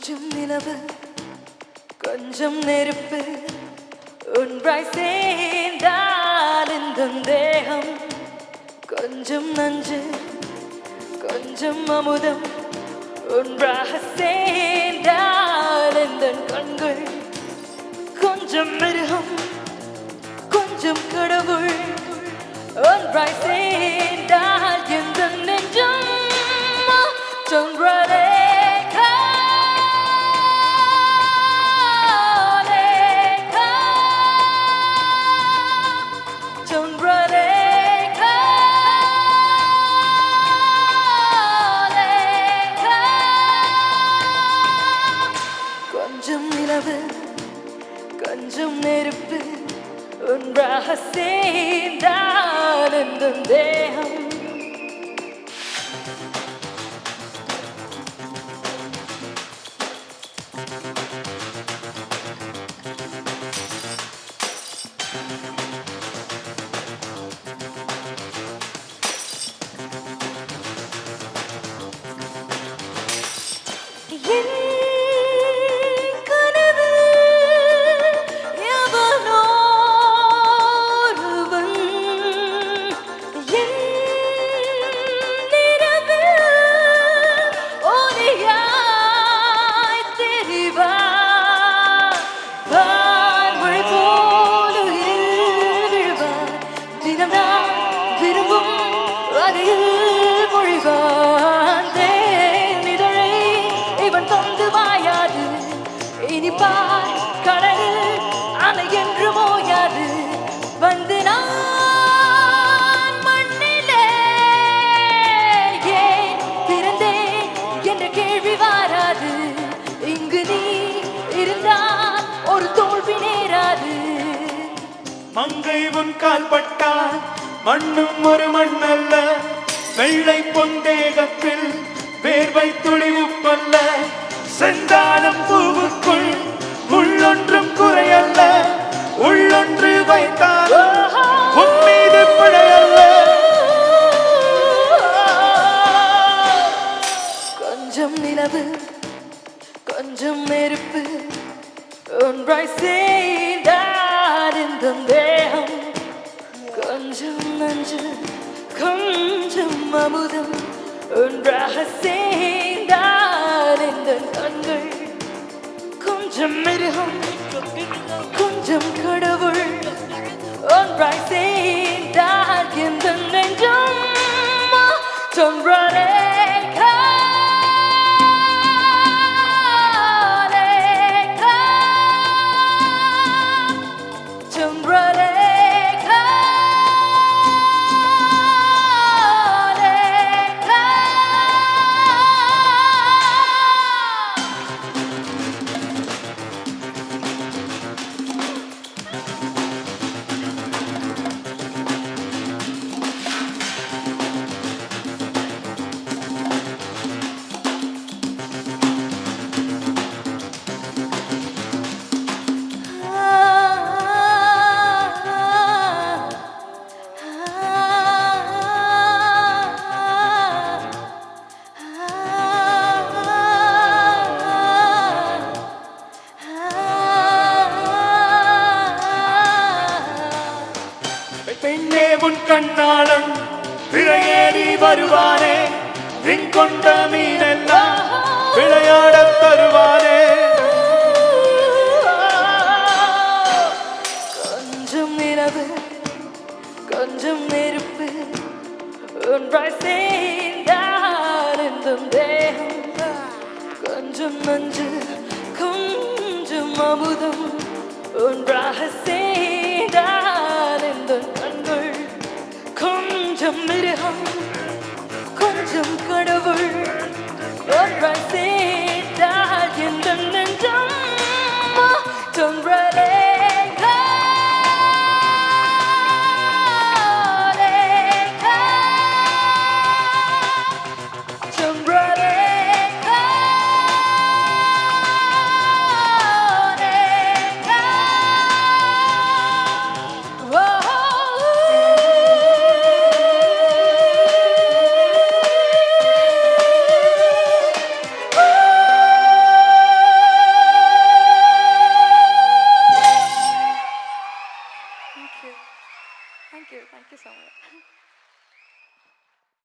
கொஞ்சம் நிலவு கொஞ்சம் நெருப்பு. ஒன்றாய் சேர்ந்தால் இந்த தேகம். கொஞ்சம் நஞ்சு கொஞ்சம் அமுதம். ஒன்றாக சேர்ந்தால் இந்த கண்கள். கொஞ்சம் மிருகம் ஒன்றாக சேர்ந்தால் இந்த தேகம் என் பார் கடலில் அலை என்று ஓயாது வந்து நான் மண்ணிலே ஏன் பிறந்தேன் என்ற கேள்வி வாராது. இங்கு நீ இருந்தால் ஒரு தோல்வி நேராது. மங்கை உன் கால் பட்டால் மண்ணும் ஒரு மண்ணல்ல. வெள்ளை பொந்தேகத்தில் வேர்வை துளி உப்பல்ல. செந்தானம் பூவுக்குள் உள்ளொன்றும் குறையல்ல உள்ளொன்று வைத்தாலும் உன் மீது படையல்ல. கொஞ்சம் நிலவு கொஞ்சம் நெருப்பு ஒன்றாய் சேர்ந்தார் இந்த தேகம். கொஞ்சம் நஞ்சு கொஞ்சம் அமுதம் ஒன்றாக சேர்ந்தார் இந்த கண்கள். கொஞ்சம் மிருகம் கொஞ்சம் கடவுள். தருவானே வருவானே கொண்ட மீனெல்லாம் விளையாடத் தருவானே? கொஞ்சம் நிலவு கொஞ்சம் நெருப்பு ஒன்றாய் சேர்ந்தால் இந்த தேகம் கொஞ்சம் நஞ்சு கொஞ்சம் அமுதம் ஒன்றாக சேர்ந்தால் இந்த கண்கள் கொஞ்சம் மிருகம். ராஜம் கடவுள்